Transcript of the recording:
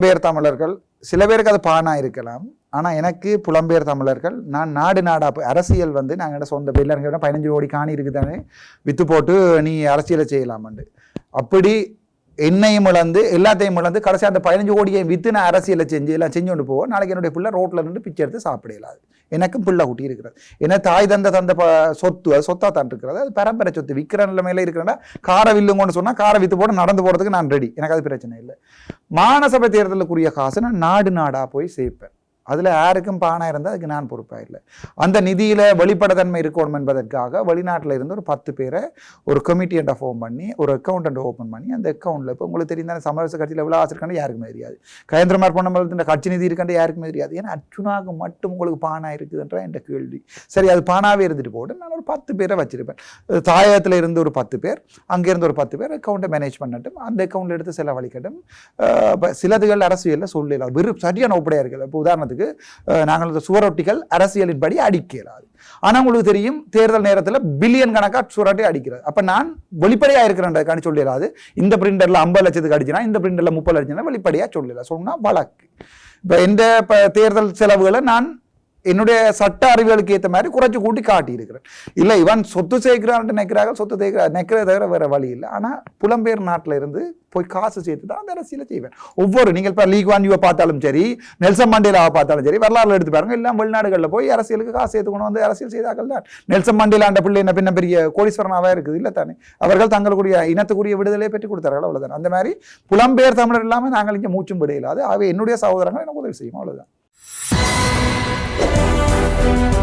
புலம்பெயர் தமிழர்கள் சில பேருக்கு அது பானா இருக்கலாம். ஆனால் எனக்கு புலம்பெயர் தமிழர்கள் நான் நாடு நாடா அரசியல் வந்து நாங்கள் சொந்த பேரில் எனக்கு பதினஞ்சு கோடி காணி இருக்குதானே வித்து போட்டு நீ அரசியலை செய்யலாமண்டு. அப்படி என்னையும் இழந்து எல்லாத்தையும் இழந்து கடைசி அந்த பதினஞ்சு கோடியை விற்று நான் அரசியலை செஞ்சு எல்லாம் செஞ்சு கொண்டு போவோம். நாளைக்கு என்னுடைய பிள்ளை ரோட்டில் நின்று பிச்சை எடுத்து சாப்பிட இயலாது எனக்கும் பிள்ளை குட்டி இருக்கிறது. ஏன்னா தாய் தந்த தந்த ப- சொத்து அது சொத்தா தான் இருக்கிறது. அது பரம்பரை சொத்து. விற்கிற நிலைமையில இருக்கிறனா காரை வில்லுங்கன்னு சொன்னால் காரை விற்று போட்டு நடந்து போகிறதுக்கு நான் ரெடி எனக்கு அது பிரச்சனை இல்லை. மாநசபை தேர்தலுக்குரிய காசு நான் நாடு நாடாக போய் சேர்ப்பேன். அதில் யாருக்கும் பானா இருந்தால் அதுக்கு நான் பொறுப்பாக இல்லை. அந்த நிதியில் வெளிப்படத்தன்மை இருக்கணும் என்பதற்காக வெளிநாட்டில் இருந்து ஒரு பத்து பேரை ஒரு கமிட்டியண்ட்டை ஃபோன் பண்ணி ஒரு அக்கௌண்ட் ஓப்பன் பண்ணி அந்த அக்கௌண்ட்டில் இப்போ உங்களுக்கு தெரியும் சமரச கட்சியில் எவ்வளோ ஆசை யாருக்குமே தெரியாது. கயந்திரமார் பொன்னம்பலத்தின் கட்சி நிதி இருக்காண்டு யாருக்குமே தெரியாது. ஏன்னா அர்ச்சுனாக்கு மட்டும் உங்களுக்கு பானா இருக்குதுன்ற என்ற கேள்வி. சரி அது பானாவே இருந்துட்டு போட்டு நான் ஒரு பத்து பேரை வச்சுருப்பேன். தாயகத்தில் இருந்து ஒரு பத்து பேர் அங்கேருந்து ஒரு பத்து பேர் அக்கௌண்ட்டை மேனேஜ் பண்ணட்டும் அந்த அக்கௌண்ட்டில் எடுத்து செலவழிக்கட்டும். இப்போ சிலதுகள் அரசியலில் சொல்லலாம் வெறும் சரியான ஒப்படையாக இருக்குது இப்போ உதாரணத்துக்கு அஹ் நாங்கள் இந்த சுவரொட்டிகள் அரசியலின்படி அடிக்கிறார். ஆனால் உங்களுக்கு தெரியும் தேர்தல் நேரத்தில் பில்லியன் கணக்காக சுவரொட்டி அடிக்கிறது அப்போ நான் வெளிப்படையாக இருக்கிறேன்றதுக்காண்டி சொல்லிடாது இந்த பிரிண்டரில் ஐம்பது லட்சத்துக்கு அடிச்சுனா இந்த பிரிண்டரில் முப்பது லட்சம் வெளிப்படையாக சொல்லிடலாம். சொன்னால் வழக்கு. இப்போ இந்த தேர்தல் செலவுகளை நான் என்னுடைய சட்ட அறிவியலுக்கு ஏற்ற மாதிரி குறைச்சி கூட்டி காட்டி இருக்கிறேன் இல்லை இவன் சொத்து சேர்க்கிறான்ட்டு நினைக்கிறாங்க சொத்து சேர்க்கிறா நிற்கிறத தவிர வேறு வழி இல்லை. ஆனால் புலம்பெயர் நாட்டில் இருந்து போய் காசு சேர்த்து தான் அந்த அரசியலை செய்வேன். ஒவ்வொரு நீங்கள் இப்போ லீக் வான் யூவை பார்த்தாலும் சரி நெல்சன் மண்டேலாவை பார்த்தாலும் சரி வரலாறுல எடுத்து பாருங்க எல்லாம் வெளிநாடுகளில் போய் அரசியலுக்கு காசு சேர்த்து கொண்டு வந்து அரசியல் செய்தார்கள் தான். நெல்சன் மண்டேலாண்ட அந்த பிள்ளை என்ன பின்ன பெரிய கோடீஸ்வரனாவே இருக்குது இல்லை தானே? அவர்கள் தங்களுக்குரிய இனத்துக்குரிய விடுதலையை பெற்றுக் கொடுத்தார்கள் அவ்வளோதான் அந்த மாதிரி புலம்பெயர் தமிழர் இல்லாமல் நாங்கள் இங்கே மூச்சும் விடையில்லாது அவை என்னுடைய சகோதரங்கள் எனக்கு உதவி செய்யும் Thank you